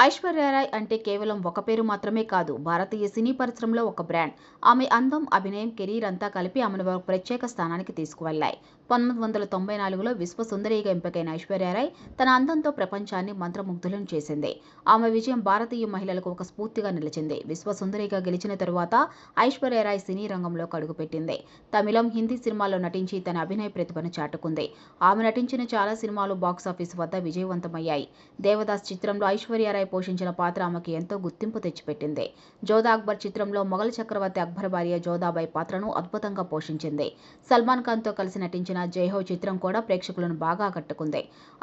ఐశ్వర్యరాయ్ అంటే కేవలం ఒక పేరు మాత్రమే కాదు భారతీయ సినీ పరిశ్రమలో ఒక బ్రాండ్. ఆమె అందం అభినయం కెరీర్ అంతా కలిపి ఆమెను ఒక ప్రత్యేక స్థానానికి తీసుకువెళ్ళాయి పంతొమ్మిది వందల తొంభై నాలుగులో విశ్వసుందరిగా ఎంపికైన ఐశ్వర్యరాయ్ తన అందంతో ప్రపంచాన్ని మంత్రముగ్ధులను చేసింది. ఆమె విజయం భారతీయ మహిళలకు ఒక స్ఫూర్తిగా నిలిచింది. విశ్వసుందరిగా గెలిచిన తరువాత ఐశ్వర్యరాయ్ సినీ రంగంలోకి అడుగుపెట్టింది. తమిళం హిందీ సినిమాల్లో నటించి తన అభినయ ప్రతిభను చాటుకుంది. ఆమె నటించిన చాలా సినిమాలు బాక్సాఫీస్ వద్ద విజయవంతమయ్యాయి. దేవదాస్ చిత్రంలో ఐశ్వర్యరాయ్ పోషించిన పాత్ర ఆమెకి ఎంతో గుర్తింపు తెచ్చిపెట్టింది. జోధా అక్బర్ చిత్రంలో మొఘల్ చక్రవర్తి అక్బర్ భార్య జోధాబాయి పాత్రను అద్భుతంగా పోషించింది. సల్మాన్ ఖాన్తో కలిసి నటించిన జైహో చిత్రం కూడా ప్రేక్షకులను బాగా ఆకట్టుకుంది.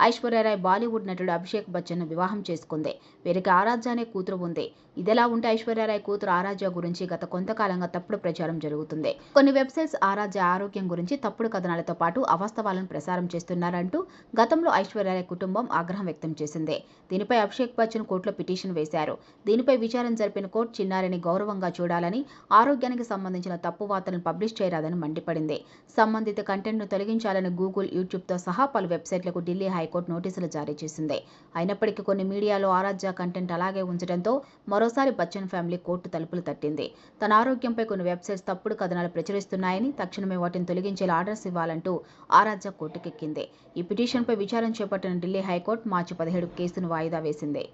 ఐశ్వర్యరాయ్ బాలీవుడ్ నటుడు అభిషేక్ బచ్చన్ను వివాహం చేసుకుంది. వీరికి ఆరాధ్య అనే కూతురు ఉంది. ఇదిలా ఉంటే ఐశ్వర్యరాయ్ కూతురు ఆరాధ్య గురించి గత కొంతకాలంగా తప్పుడు ప్రచారం జరుగుతుంది. కొన్ని వెబ్సైట్స్ ఆరాధ్య ఆరోగ్యం గురించి తప్పుడు కథనాలతో పాటు అవాస్తవాలను ప్రసారం చేస్తున్నారంటూ గతంలో ఐశ్వర్యరాయ్ కుటుంబం ఆగ్రహం వ్యక్తం చేసింది. దీనిపై అభిషేక్ బచ్చన్ కోర్టులో పిటిషన్ వేశారు. దీనిపై విచారణ జరిపిన కోర్టు చిన్నారిని గౌరవంగా చూడాలని ఆరోగ్యానికి సంబంధించిన తప్పు వార్తలను పబ్లిష్ చేయరాదని మండిపడింది. సంబంధిత కంటెంట్ను తొలగించాలని గూగుల్ యూట్యూబ్తో సహా పలు వెబ్సైట్లకు ఢిల్లీ హైకోర్టు నోటీసులు జారీ చేసింది. అయినప్పటికీ కొన్ని మీడియాలో ఆరాధ్య కంటెంట్ అలాగే ఉంచడంతో మరోసారి బచ్చన్ ఫ్యామిలీ కోర్టు తలుపులు తట్టింది. తన ఆరోగ్యంపై కొన్ని వెబ్సైట్స్ తప్పుడు కథనాలు ప్రచురిస్తున్నాయని తక్షణమే వాటిని తొలగించేలా ఆర్డర్స్ ఇవ్వాలంటూ ఆరాధ్య కోర్టుకెక్కింది. ఈ పిటిషన్పై విచారణ చేపట్టిన ఢిల్లీ హైకోర్టు మార్చి పదిహేడు కేసును వాయిదా వేసింది.